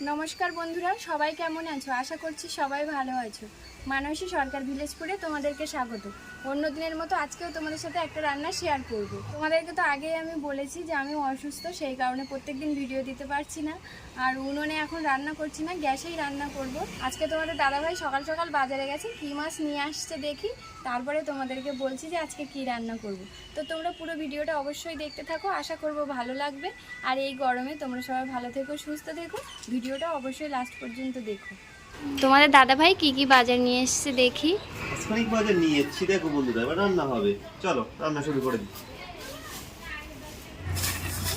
নমস্কার বন্ধুরা সবাই কেমন আছো? আশা করছি সবাই ভালো আছো। মানসী সরকার ভিলেজপুরে তোমাদেরকে স্বাগত। অন্য দিনের মতো আজকেও তোমাদের সাথে একটা রান্না শেয়ার করব। তোমাদেরকে তো আগেই আমি বলেছি যে আমি অসুস্থ, সেই কারণে প্রত্যেকদিন ভিডিও দিতে পারছি না। আর উনুনে এখন রান্না করছি না, গ্যাসেই রান্না করব। আজকে তোমাদের দাদাভাই সকাল সকাল বাজারে গেছে, কী মাছ নিয়ে আসছে দেখি। তারপরে তোমাদেরকে বলছি যে আজকে কি রান্না করব। তো তোমরা পুরো ভিডিওটা অবশ্যই দেখতে থাকো, আশা করব ভালো লাগবে। আর এই গরমে তোমরা সবাই ভালো থেকো, সুস্থ থেকো। ভিডিওটা অবশ্যই লাস্ট পর্যন্ত দেখো। তোমাদের দাদা ভাই কি কি বাজার নিয়ে এসেছে দেখি। অনেক বাজার নিয়ে এসেছি দেখো বন্ধুরা এবার রান্না হবে। চলো রান্না শুরু করে দিই।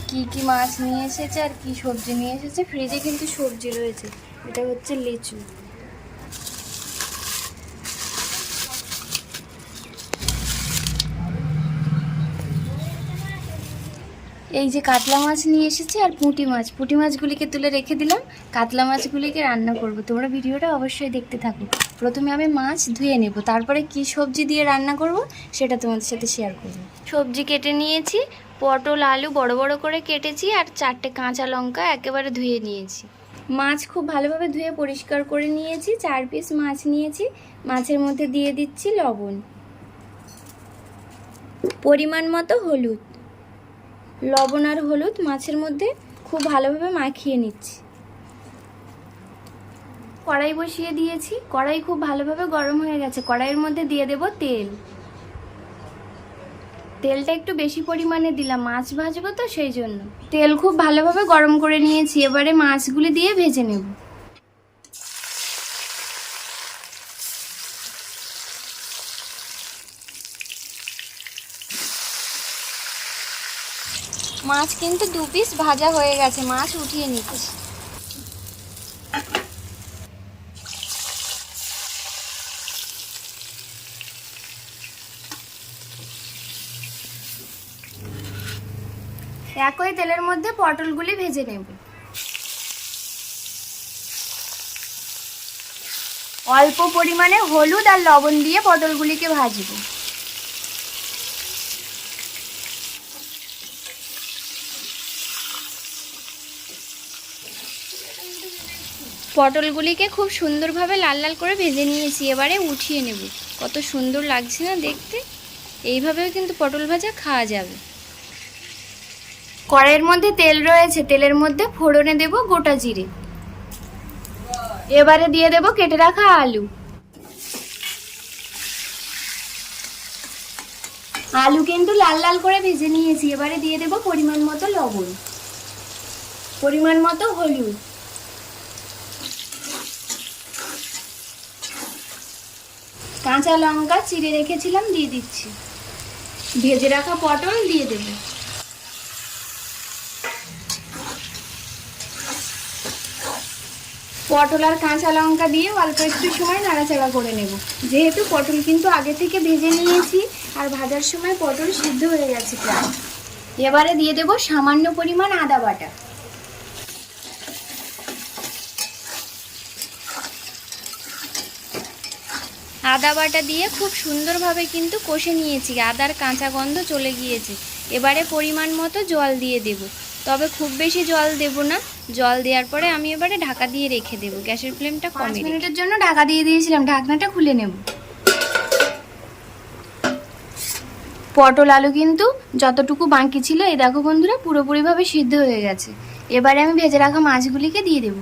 কি কি মাছ নিয়ে এসেছে আর কি সবজি নিয়ে এসেছে? ফ্রিজে কিন্তু সবজি রয়েছে এটা হচ্ছে লিচু। এই যে কাতলা মাছ নিয়ে এসেছি আর পুঁটি মাছ। পুঁটি মাছগুলিকে তুলে রেখে দিলাম। কাতলা মাছগুলিকে রান্না করব। তোমরা ভিডিওটা অবশ্যই দেখতে থাকো। প্রথমে আমি মাছ ধুয়ে নেব। তারপরে কি সবজি দিয়ে রান্না করব সেটা তোমাদের সাথে শেয়ার করব। সবজি কেটে নিয়েছি, পটল, আলু বড় বড় করে কেটেছি আর চারটে কাঁচা লঙ্কা একেবারে ধুয়ে নিয়েছি। মাছ খুব ভালোভাবে ধুয়ে পরিষ্কার করে নিয়েছি। চার পিস মাছ নিয়েছি। মাছের মধ্যে দিয়ে দিচ্ছি লবণ। পরিমাণ মতো হলুদ। লবণ আর হলুদ মাছের মধ্যে খুব ভালোভাবে মাখিয়ে নিচ্ছি। কড়াই বসিয়ে দিয়েছি। কড়াই খুব ভালোভাবে গরম হয়ে গেছে। কড়াইয়ের মধ্যে দিয়ে দেব তেল। তেলটা একটু বেশি পরিমাণে দিলাম, মাছ ভাজবো তো সেই জন্য। তেল খুব ভালোভাবে গরম করে নিয়েছি, এবারে মাছগুলি দিয়ে ভেজে নেব। মাছ কিন্তু দু পিস ভাজা হয়ে গেছে, মাছ উঠিয়ে নিচ্ছি। একই তেলের মধ্যে পটলগুলি ভেজে নেব। অল্প পরিমাণে হলুদ আর লবণ দিয়ে পটলগুলিকে ভাজবো। পটলগুলিকে খুব সুন্দরভাবে লাল লাল করে ভেজে নিয়েছি, এবারে উঠিয়ে নেব। কত সুন্দর লাগছে না দেখতে? এইভাবেও কিন্তু পটল ভাজা খাওয়া যাবে। কড়াইয়ের মধ্যে তেল রয়েছে, তেলের মধ্যে ফোড়নে দেব গোটা জিরে। এবারে দিয়ে দেব কেটে রাখা আলু। আলু কিন্তু লাল লাল করে ভেজে নিয়েছি, এবারে দিয়ে দেব পরিমাণ মতো লবণ। পরিমাণ মতো হলুদ। কাঁচা লঙ্কা চিড়ে রেখেছিলাম, দিয়ে দিচ্ছি। ভেজে রাখা পটল দিয়ে দেবো। পটল আর কাঁচা লঙ্কা দিয়ে অল্প একটু সময় নাড়াচাড়া করে নেব। যেহেতু পটল কিন্তু আগে থেকে ভেজে নিয়েছি, আর ভাজার সময় পটল সিদ্ধ হয়ে গেছে এবারে দিয়ে দেব সামান্য পরিমাণ আদা বাটা। আদা বাটা দিয়ে খুব সুন্দরভাবে কিন্তু কষে নিয়েছি। আদার কাঁচা গন্ধ চলে গিয়েছে। এবারে পরিমাণ মতো জল দিয়ে দেব। তবে খুব বেশি জল দেব না। জল দেওয়ার পরে আমি এবারে ঢাকা দিয়ে রেখে দেব। গ্যাসের ফ্লেমটা পাঁচ মিনিটের জন্য ঢাকা দিয়ে দিয়েছিলাম। ঢাকনাটা খুলে নেব। পটল আলু কিন্তু যতটুকু বাকি ছিল এই দেখো বন্ধুরা পুরোপুরিভাবে সিদ্ধ হয়ে গেছে। এবারে আমি ভেজে রাখা মাছগুলিকে দিয়ে দেবো।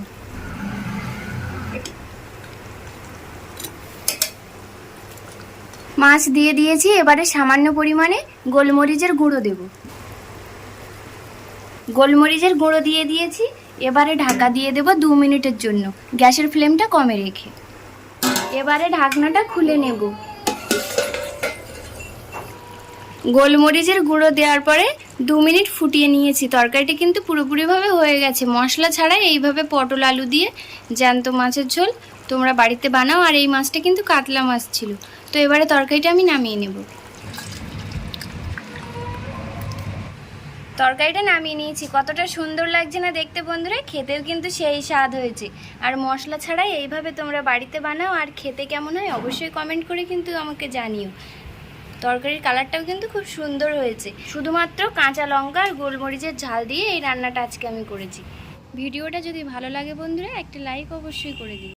মাছ দিয়ে দিয়েছি, এবারে সামান্য পরিমাণে গোলমরিচের গুঁড়ো দেব। গোলমরিচের গুঁড়ো দিয়ে দিয়েছি, এবারে ঢাকা দিয়ে দেব দু মিনিটের জন্য। গ্যাসের ফ্লেমটা কমে রেখে। এবারে ঢাকনাটা খুলে নেব। গোলমরিচের গুঁড়ো দেওয়ার পরে দু মিনিট ফুটিয়ে নিয়েছি। তরকারিটা কিন্তু পুরোপুরিভাবে হয়ে গেছে। মশলা ছাড়াই এইভাবে পটল, আলু দিয়ে জ্যান্ত মাছের ঝোল তোমরা বাড়িতে বানাও আর এই মাছটা কিন্তু কাতলা মাছ ছিল। তো এবারে তরকারিটা আমি নামিয়ে নেব। তরকারিটা নামিয়ে নিয়েছি। কতটা সুন্দর লাগছে না দেখতে বন্ধুরা, খেতেও কিন্তু সেই স্বাদ হয়েছে। আর মশলা ছাড়াই এইভাবে তোমরা বাড়িতে বানাও আর খেতে কেমন হয় অবশ্যই কমেন্ট করে কিন্তু আমাকে জানিও। তরকারির কালারটাও কিন্তু খুব সুন্দর হয়েছে। শুধুমাত্র কাঁচা লঙ্কা আর গোলমরিচের ঝাল দিয়ে এই রান্নাটা আজকে আমি করেছি। ভিডিওটা যদি ভালো লাগে বন্ধুরা, একটা লাইক অবশ্যই করে দিন